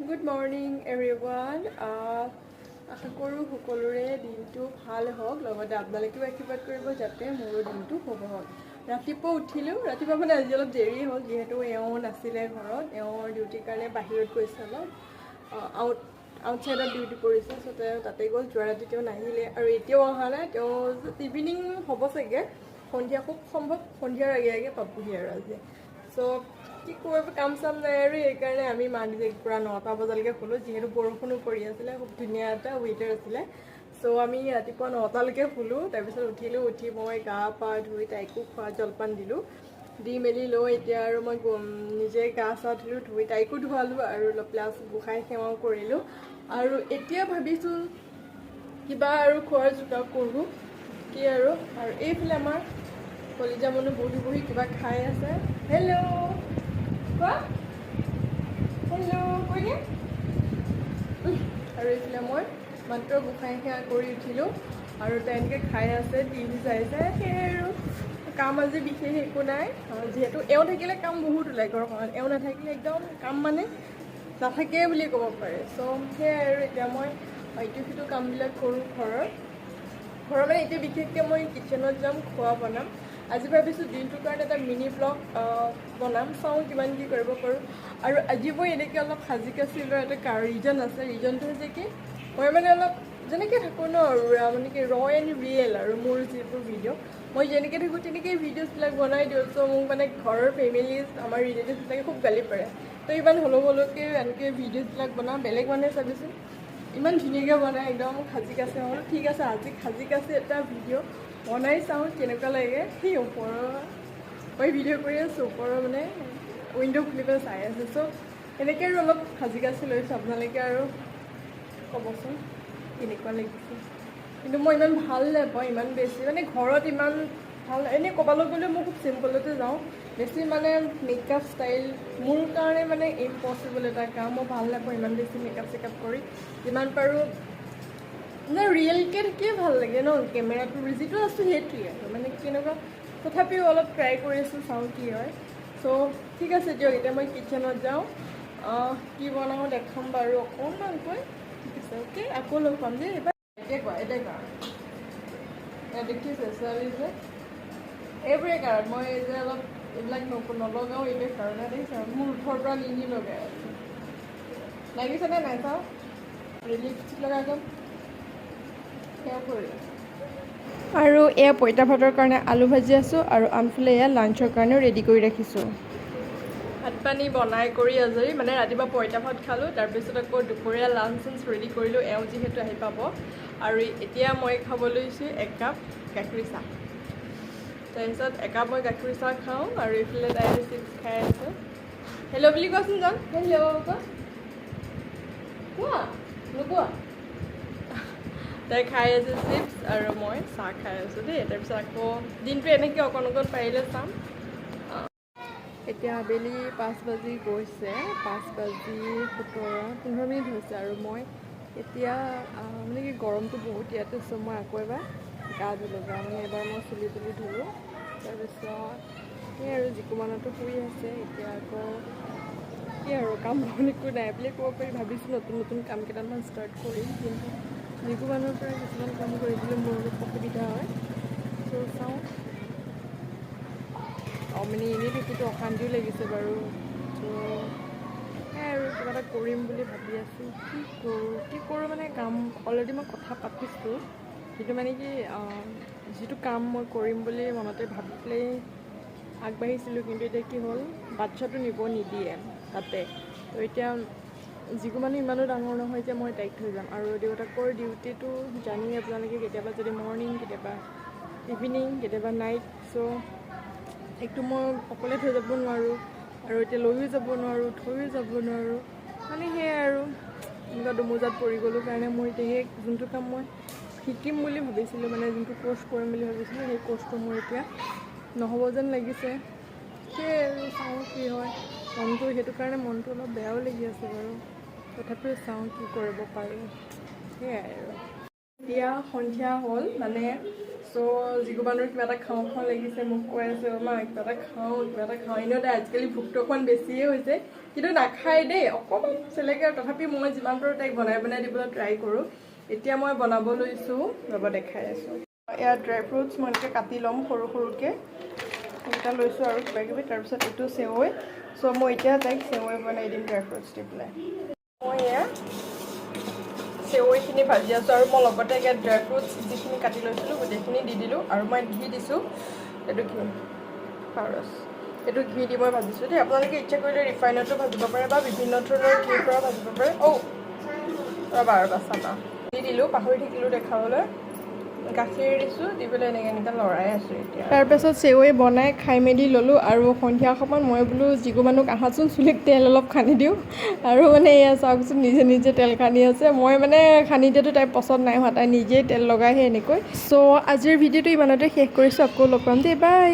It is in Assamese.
গুড মৰ্ণিং এভৰি ওৱান আশা কৰোঁ সকলোৰে দিনটো ভাল হওক। লগতে আপোনালোকেও আশীৰ্বাদ কৰিব যাতে মোৰো দিনটো শুভ হওক। ৰাতিপুৱা উঠিলোঁ। ৰাতিপুৱা মানে আজি অলপ দেৰি হ'ল যিহেতু এওঁ নাছিলে ঘৰত। এওঁৰ ডিউটিৰ কাৰণে বাহিৰত গৈছে অলপ। আউট আউটছাইডত ডিউটি কৰিছে চ' তেওঁ তাতে গ'ল। যোৱা ৰাতি তেওঁ নাহিলে। আৰু এতিয়াও অহা নাই। তেওঁ ইভিনিং হ'ব চাগে। সন্ধিয়া খুব সম্ভৱ। সন্ধিয়াৰ আগে আগে পাবহি আৰু আজি। চ' কি কৰিব কাম চাম নাই আৰু সেইকাৰণে আমি মাক যে পূৰা নটা বজালৈকে শুলোঁ যিহেতু বৰষুণো পৰি আছিলে খুব ধুনীয়া এটা ৱেডাৰ আছিলে। চ' আমি ৰাতিপুৱা নটালৈকে শুলোঁ তাৰপিছত উঠিলোঁ উঠি মই গা পা ধুই তাইকো খোৱা জলপান দিলোঁ। দি মেলি লৈ এতিয়া আৰু মই নিজে গা চা ধুলোঁ ধুই তাইকো ধুৱালোঁ আৰু প্লাছ গোসাঁই সেৱাও কৰিলোঁ। আৰু এতিয়া ভাবিছোঁ কিবা আৰু খোৱাৰ যোগাৰ কৰোঁ কি আৰু আৰু এইফালে আমাৰ কলিজা মানুহ বহি বহি কিবা খাই আছে। হেল্ল' আৰু এইফালে মই মাত্ৰ গোসাঁই সেৱা কৰি উঠিলোঁ আৰু তেনেকৈ খাই আছে টিভি চাইছে সেয়াই আৰু। কাম আজি বিশেষ একো নাই। যিহেতু এওঁ থাকিলে কাম বহুত ওলায় ঘৰখনত। এওঁ নাথাকিলে একদম কাম মানে নাথাকে বুলি ক'ব পাৰে। চ' সেয়াই আৰু এতিয়া মই ইটো সিটো কামবিলাক কৰোঁ ঘৰৰ ঘৰৰ মানে এতিয়া বিশেষকৈ মই কিটচেনত যাম খোৱা বনাম। আজি ভাবিছোঁ দিনটোৰ কাৰণে এটা মিনি ব্লগ বনাম। চাওঁ কিমান কি কৰিব পাৰোঁ। আৰু আজি মই এনেকৈ অলপ সাজি কাচি লোৱাৰ এটা ৰিজন আছে। ৰিজনটো হৈছে কি, মই মানে অলপ যেনেকৈ থাকোঁ ন মানে কি ৰ এণ্ড ৰিয়েল আৰু মোৰ যিবোৰ ভিডিঅ' মই যেনেকৈ থাকোঁ তেনেকৈ ভিডিঅ'জবিলাক বনাই দিওঁ। চ' মোক মানে ঘৰৰ ফেমিলিজ আমাৰ ৰিলেটিভবিলাকে খুব গালি পাৰে। তো ইমান হ'লেও হ'লেওকৈ এনেকৈ ভিডিঅ'জবিলাক বনাওঁ বেলেগ মানুহে চাবিচোন। ইমান ধুনীয়াকৈ বনাই একদম কাচি মই বোলো ঠিক আছে আজি সাজি কাচি এটা ভিডিঅ' বনাই চাওঁ কেনেকুৱা লাগে। সেই ওপৰৰ মই ভিডিঅ' কৰি আছোঁ ওপৰৰ মানে উইণ্ড' খুলি পেলাই চাই আছোঁ। চ' এনেকৈ আৰু অলপ সাজি কাচি লৈছোঁ আপোনালোকে আৰু ক'বচোন কেনেকুৱা লাগিছে। কিন্তু মই ইমান ভাল নাপাওঁ ইমান বেছি। মানে ঘৰত ইমান ভাল এনেই ক'ৰবালৈ গ'লে মই খুব চিম্পলতে যাওঁ। বেছি মানে মেকআপ ষ্টাইল মোৰ কাৰণে মানে ইম্পচিবল এটা কাম মই ভাল নাপাওঁ ইমান বেছি মেকআপ চেকআপ কৰি। যিমান পাৰোঁ মানে ৰিয়েলকৈ থাকিয়ে ভাল লাগে ন কেমেৰাটো যিটো আছোঁ সেইটোৱে আৰু। মানে কেনেকুৱা তথাপিও অলপ ট্ৰাই কৰি আছোঁ চাওঁ কি হয়। চ' ঠিক আছে দিয়ক এতিয়া মই কিটচেনত যাওঁ। কি বনাওঁ দেখাম বাৰু অকণমানকৈ। ঠিক আছে অ'কে আকৌ লগ পাম দেই। এইবাৰ এতিয়া কোৱা এতিয়া কোৱা। দেখিছে ছোৱালী যে। এইবোৰে কাৰণ মই যে অলপ এইবিলাক নলগাওঁ এইটোৱে কাৰণে দেখিছে মোৰ ওঠৰ পৰা নিনি লগাই আছোঁ। লাগিছেনে নাই চাওঁ? লিপষ্টিক লগাই যাম সেয়া কৰি আৰু এয়া পঁইতা ভাতৰ কাৰণে আলু ভাজি আছোঁ আৰু আনফালে এয়া লাঞ্চৰ কাৰণেও ৰেডি কৰি ৰাখিছোঁ। ভাত পানী বনাই কৰি আজৰি মানে ৰাতিপুৱা পঁইতা ভাত খালোঁ তাৰপিছত আকৌ দুপৰীয়া লাঞ্চ চাঞ্চ ৰেডি কৰিলোঁ এওঁ যিহেতু আহি পাব। আৰু এতিয়া মই খাব লৈছোঁ একাপ গাখীৰ চাহ। তাৰপিছত একাপ মই গাখীৰ চাহ খাওঁ আৰু এইফালে তাই চিপছ খাই আছে। হেল্ল' বুলি কোৱাচোন যাম হেল্ল' কোৱা? কোৱা? নোকোৱা? তাই খাই আছে চিপছ আৰু মই চাহ খাই আছোঁ দেই। তাৰপিছত আকৌ দিনটো এনেকৈ অকণ অকণ পাৰিলে চাম। এতিয়া আবেলি পাঁচ বাজি গৈছে। পাঁচ বাজি সোতৰ পোন্ধৰ মিনিট হৈছে আৰু মই এতিয়া মানে কি গৰমটো বহুত ইয়াতে চ' মই আকৌ এবাৰ গা ধুলোঁ। গা মানে এবাৰ মই চুলি তুলি ধুলোঁ। তাৰপিছত সেই আৰু জিকুমানতো শুই আছে এতিয়া আকৌ কি আৰু কাম বন একো নাই বুলি ক'ব পাৰি ভাবিছোঁ নতুন নতুন কাম কেইটামান ষ্টাৰ্ট কৰিম কিন্তু জিকুমানৰ পৰা কিছুমান কাম কৰিবলৈ মোৰ অলপ অসুবিধা হয় চ' চাওঁ অঁ মানে এনেই থাকিতো অশান্তিও লাগিছে বাৰু ত' সেয়াই আৰু কিবা এটা কৰিম বুলি ভাবি আছোঁ কি কৰোঁ কি কৰোঁ মানে কাম অলৰেডি মই কথা পাতিছোঁ কিন্তু মানে কি যিটো কাম মই কৰিম বুলি মনতে ভাবি পেলাই আগবাঢ়িছিলোঁ কিন্তু এতিয়া কি হ'ল বাচ্ছাটো নিব নিদিয়ে তাতে। তো এতিয়া যিকো মানুহ ইমানো ডাঙৰ নহয় যে মই তাইক থৈ যাম। আৰু দেউতাকৰ ডিউটিটো জানেই আপোনালোকে কেতিয়াবা যদি মৰ্ণিং কেতিয়াবা ইভিনিং কেতিয়াবা নাইট চ' একটো মই অকলে থৈ যাব নোৱাৰোঁ আৰু এতিয়া লৈও যাব নোৱাৰোঁ থৈও যাব নোৱাৰোঁ। মানে সেয়াই আৰু। এনেকুৱা দুমোজাত পৰি গ'লোঁ কাৰণে মোৰ এতিয়া সেই যোনটো কাম মই শিকিম বুলি ভাবিছিলোঁ মানে যোনটো ক'ৰ্চ কৰিম বুলি ভাবিছিলোঁ সেই ক'ৰ্চটো মোৰ এতিয়া নহ'ব যেন লাগিছে। সেয়াই আৰু চাওঁ কি হয়। মনটো সেইটো কাৰণে মনটো অলপ বেয়াও লাগি আছে বাৰু। তথাপিও চাওঁ কি কৰিব পাৰোঁ। সেয়াই আৰু। এতিয়া সন্ধিয়া হ'ল মানে চ' যিকোবানৰ কিবা এটা খাওঁ খাওঁ লাগিছে মোক কৈ আছে মা কিবা এটা খাওঁ কিবা এটা খাওঁ। এনেও তাই আজিকালি ভোকটো অকণমান বেছিয়ে হৈছে কিন্তু নাখায় দেই অকণমান চেলেকে। তথাপি মই যিমান পাৰোঁ তাইক বনাই বনাই দিবলৈ ট্ৰাই কৰোঁ। এতিয়া মই বনাব লৈছোঁ ৰ'ব দেখাই আছোঁ। এয়া ড্ৰাই ফ্ৰুটছ মই এনেকৈ কাটি ল'ম সৰু সৰুকৈ। সেইকেইটা লৈছোঁ আৰু কিবা কিবি তাৰপিছত এইটো চেৱৈ। চ' মই এতিয়া তাইক চেৱৈ বনাই দিম ড্ৰাই ফ্ৰুটছ দি পেলাই। মই এয়া চেৱৈখিনি ভাজি আছোঁ আৰু মই লগতে ইয়াত ড্ৰাই ফ্ৰুটছ যিখিনি কাটি লৈছিলোঁ গোটেইখিনি দি দিলোঁ আৰু মই ঘি দিছোঁ। এইটো ঘি ফাৰছ এইটো ঘি দি মই ভাজিছোঁ দেই। আপোনালোকে ইচ্ছা কৰিলে ৰিফাইনতো ভাজিব পাৰে বা বিভিন্ন ধৰণৰ ঘিৰ পৰা ভাজিব পাৰে। অ' ৰ'বা ৰ'বা চাবা। দি দিলোঁ পাহৰি থাকিলোঁ দেখাবলৈ। গাখীৰ দিছোঁ দি পেলাই এনেকৈ এনেকৈ লৰাই আছোঁ এতিয়া। তাৰপাছত চেৱৈ বনাই খাই মেলি ল'লোঁ আৰু সন্ধিয়া সময়ত মই বোলো যিকো মানুহক আহাচোন চুলিত তেল অলপ সানি দিওঁ। আৰু মানে এয়া চাওকচোন নিজে নিজে তেল সানি আছে। মই মানে সানি দিয়াটো তাইৰ পচন্দ নাই হোৱা তাই নিজেই তেল লগাইহে এনেকৈ। চ' আজিৰ ভিডিঅ'টো ইমানতে শেষ কৰিছোঁ আকৌ লগ পাম দেই বাই।